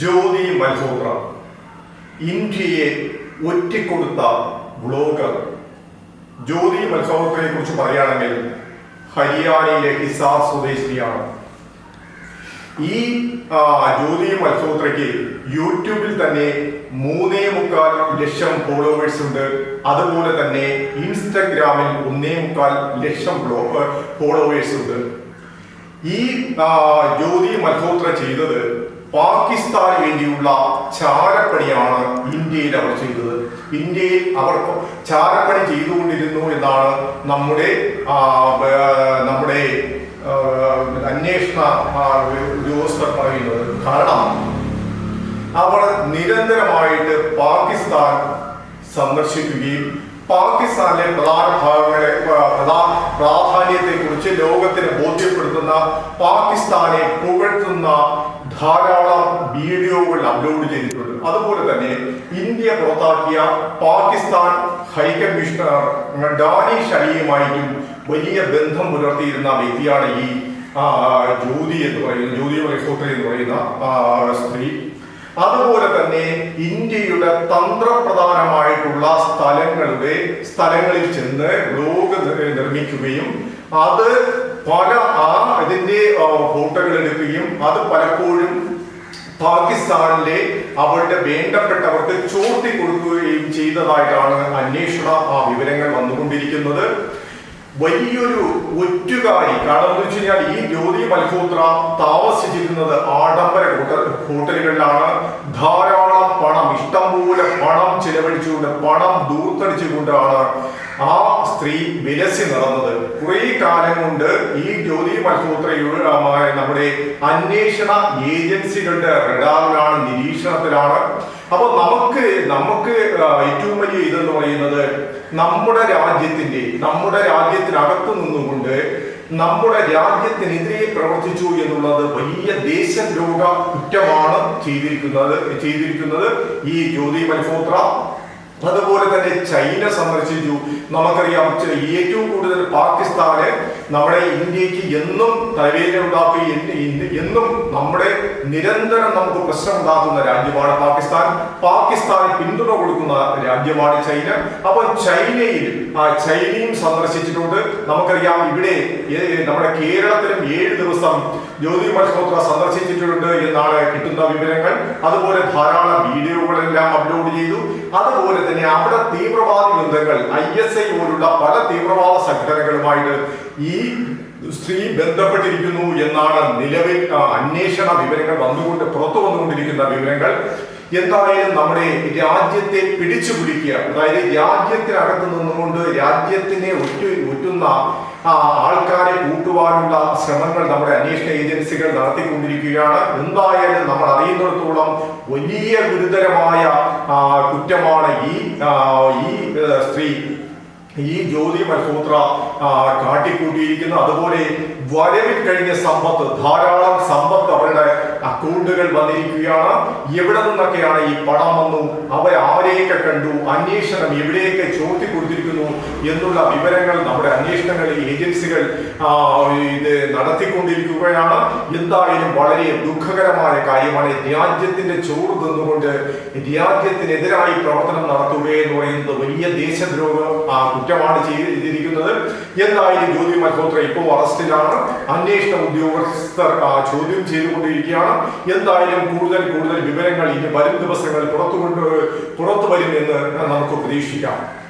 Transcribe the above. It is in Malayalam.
ജ്യോതി മൽഹോത്ര ഇന്ത്യയെ ഒറ്റിക്കൊടുത്ത ബ്ലോഗർ ജ്യോതി മൽഹോത്രയെ കുറിച്ച് പറയുകയാണെങ്കിൽ ഹരിയാനയിലെ ഹിസാർ സ്വദേശിയാണ് ഈ ജ്യോതി മൽഹോത്രയ്ക്ക് യൂട്യൂബിൽ തന്നെ മൂന്നേ മുക്കാൽ ലക്ഷം ഫോളോവേഴ്സ് ഉണ്ട്. അതുപോലെ തന്നെ ഇൻസ്റ്റഗ്രാമിൽ ഒന്നേ മുക്കാൽ ലക്ഷം ഫോളോവേഴ്സ് ഉണ്ട്. ഈ ജ്യോതി മൽഹോത്ര ചെയ്തത് പാകിസ്ഥാന് വേണ്ടിയുള്ള ചാരപ്പണിയാണ് ഇന്ത്യയിൽ അവർ ചെയ്തത്. ഇന്ത്യയിൽ അവർ ചാരപ്പണി ചെയ്തുകൊണ്ടിരുന്നു എന്നാണ് നമ്മുടെ നമ്മുടെ അന്വേഷണ ഉദ്യോഗസ്ഥർ പറയുന്നത്. കാരണം അവർ നിരന്തരമായിട്ട് പാകിസ്ഥാൻ സന്ദർശിക്കുകയും പാകിസ്ഥാനിലെ പ്രധാന ഭാഗങ്ങളെ ആ, പ്രധാന പ്രാധാന്യത്തെ കുറിച്ച് ലോകത്തിന് ബോധ്യപ്പെടുത്തുന്ന പാകിസ്ഥാനെ പുകഴ്ത്തുന്ന ധാരാളം വീഡിയോകൾ അപ്ലോഡ് ചെയ്തിട്ടുണ്ട്. അതുപോലെ തന്നെ ഇന്ത്യ പുറത്താക്കിയ പാകിസ്ഥാൻ ഹൈക്കമ്മീഷണർ ഡാനി ഷലിയുമായിട്ടും വലിയ ബന്ധം പുലർത്തിയിരുന്ന വ്യക്തിയാണ് ഈ ജ്യോതി എന്ന് പറയുന്ന ജ്യോതി മൽഹോത്ര എന്ന് പറയുന്ന സ്ത്രീ. അതുപോലെ തന്നെ ഇന്ത്യയുടെ തന്ത്രപ്രധാനമായിട്ടുള്ള സ്ഥലങ്ങളുടെ സ്ഥലങ്ങളിൽ ചെന്ന് ബ്ലോഗ് നിർമ്മിക്കുകയും അത് പല ആ ഇതിന്റെ ഫോട്ടോകൾ എടുക്കുകയും അത് പലപ്പോഴും പാകിസ്ഥാനിലെ അവരുടെ വേണ്ടപ്പെട്ടവർക്ക് ചോർത്തി കൊടുക്കുകയും ചെയ്തതായിട്ടാണ് അന്വേഷണ ആ വിവരങ്ങൾ വന്നുകൊണ്ടിരിക്കുന്നത്. വലിയൊരു ഒറ്റുകാരി കാരണം എന്ന് വെച്ച് കഴിഞ്ഞാൽ ഈ ജ്യോതി മൽഹോത്ര താമസിച്ചിരുന്നത് ആഡംബര ഹോട്ട- ഹോട്ടലുകളിലാണ്. ധാരാളം പണം ഇഷ്ടംപോലെ പണം ചെലവഴിച്ചുകൊണ്ട് പണം ദൂർത്തടിച്ചുകൊണ്ടാണ് ആ സ്ത്രീ വിലസി നടന്നത്. കുറെ കാലം കൊണ്ട് ഈ ജ്യോതി മൽഹോത്രയുടെ നമ്മുടെ അന്വേഷണ ഏജൻസികളുടെ റഡാറിലാണ് നിരീക്ഷണത്തിലാണ്. അപ്പൊ നമുക്ക് നമുക്ക് ഏറ്റവും വലിയ ഇതെന്ന് പറയുന്നത് നമ്മുടെ രാജ്യത്തിന്റെ നമ്മുടെ രാജ്യത്തിനകത്ത് നിന്നുകൊണ്ട് നമ്മുടെ രാജ്യത്തിനെതിരെ പ്രവർത്തിച്ചു എന്നുള്ളത് വലിയ ദേശദ്രോഹ കുറ്റമാണ് ചെയ്തിരിക്കുന്നത് ചെയ്തിരിക്കുന്നത് ഈ ജ്യോതി മൽഹോത്ര അതുപോലെ തന്നെ ചൈന സന്ദർശിച്ചു. നമുക്കറിയാം ഏറ്റവും കൂടുതൽ പാകിസ്ഥാന് നമ്മുടെ ഇന്ത്യയ്ക്ക് എന്നും തലവേദന ഉണ്ടാക്കി എന്നും നമ്മുടെ നിരന്തരം നമുക്ക് പ്രശ്നം ഉണ്ടാക്കുന്ന രാജ്യമാണ് പാകിസ്ഥാൻ. പാകിസ്ഥാന് പിന്തുണ കൊടുക്കുന്ന രാജ്യമാണ് ചൈന. അപ്പൊ ചൈനയിൽ ആ ചൈനയും സന്ദർശിച്ചിട്ടുണ്ട്. നമുക്കറിയാം ഇവിടെ നമ്മുടെ കേരളത്തിലും ഏഴ് ദിവസം ജ്യോതി മൽഹോത്ര സന്ദർശിച്ചിട്ടുണ്ട് എന്നാണ് കിട്ടുന്ന വിവരങ്ങൾ. അതുപോലെ ധാരാളം വീഡിയോകളെല്ലാം അപ്ലോഡ് ചെയ്തു. അതുപോലെ തന്നെ അവിടെ തീവ്രവാദി ബന്ധങ്ങൾ ഐ എസ് ഐ പോലുള്ള പല തീവ്രവാദ സംഘടനകളുമായിട്ട് ഈ സ്ത്രീ ബന്ധപ്പെട്ടിരിക്കുന്നു എന്നാണ് നിലവിൽ അന്വേഷണ വിവരങ്ങൾ വന്നുകൊണ്ട് പുറത്തു വന്നുകൊണ്ടിരിക്കുന്ന വിവരങ്ങൾ. എന്തായാലും നമ്മുടെ രാജ്യത്തെ പിടിച്ചു പിടിക്കുക. അതായത് രാജ്യത്തിനകത്ത് നിന്നുകൊണ്ട് രാജ്യത്തിനെ ഒറ്റ ഒറ്റുന്ന ആൾക്കാരെ കൂട്ടുവാനുള്ള ശ്രമങ്ങൾ നമ്മുടെ അന്വേഷണ ഏജൻസികൾ നടത്തിക്കൊണ്ടിരിക്കുകയാണ്. എന്തായാലും നമ്മൾ അറിയുന്നിടത്തോളം വലിയ ഗുരുതരമായ കുറ്റമാണ് ഈ ഈ സ്ത്രീ ഈ ജ്യോതി മൽഹോത്ര കാട്ടിക്കൂട്ടിയിരിക്കുന്നു അതുപോലെ വരവിൽ കഴിഞ്ഞ സമ്പത്ത് ധാരാളം സമ്പത്ത് അവരുടെ അക്കൗണ്ടുകൾ വന്നിരിക്കുകയാണ്. എവിടെ നിന്നൊക്കെയാണ് ഈ പണം വന്നു? അവർ ആരെയൊക്കെ കണ്ടു? അന്വേഷണം എവിടെയൊക്കെ ചോദ്യം കൊടുത്തിരിക്കുന്നു? എന്നുള്ള വിവരങ്ങൾ നമ്മുടെ അന്വേഷണങ്ങൾ ഏജൻസികൾ ഇത് നടത്തിക്കൊണ്ടിരിക്കുകയാണ്. എന്തായാലും വളരെ ദുഃഖകരമായ കാര്യമാണ് രാജ്യത്തിന്റെ ചോറ് തിന്നുകൊണ്ട് രാജ്യത്തിനെതിരായി പ്രവർത്തനം നടത്തുക എന്ന് പറയുന്നത് വലിയ ദേശദ്രോഹ ആ, കുറ്റമാണ് ചെയ്തിരിക്കുന്നത്. എന്തായാലും ജ്യോതി മൽഹോത്ര ഇപ്പോൾ അറസ്റ്റിലാണ്. അന്വേഷണ ഉദ്യോഗസ്ഥർ ചോദ്യം ചെയ്തുകൊണ്ടിരിക്കുകയാണ്. എന്തായാലും കൂടുതൽ കൂടുതൽ വിവരങ്ങൾ ഇനി വരും ദിവസങ്ങളിൽ പുറത്തു കൊണ്ട് പുറത്തു വരുമെന്ന് നമുക്ക് പ്രതീക്ഷിക്കാം.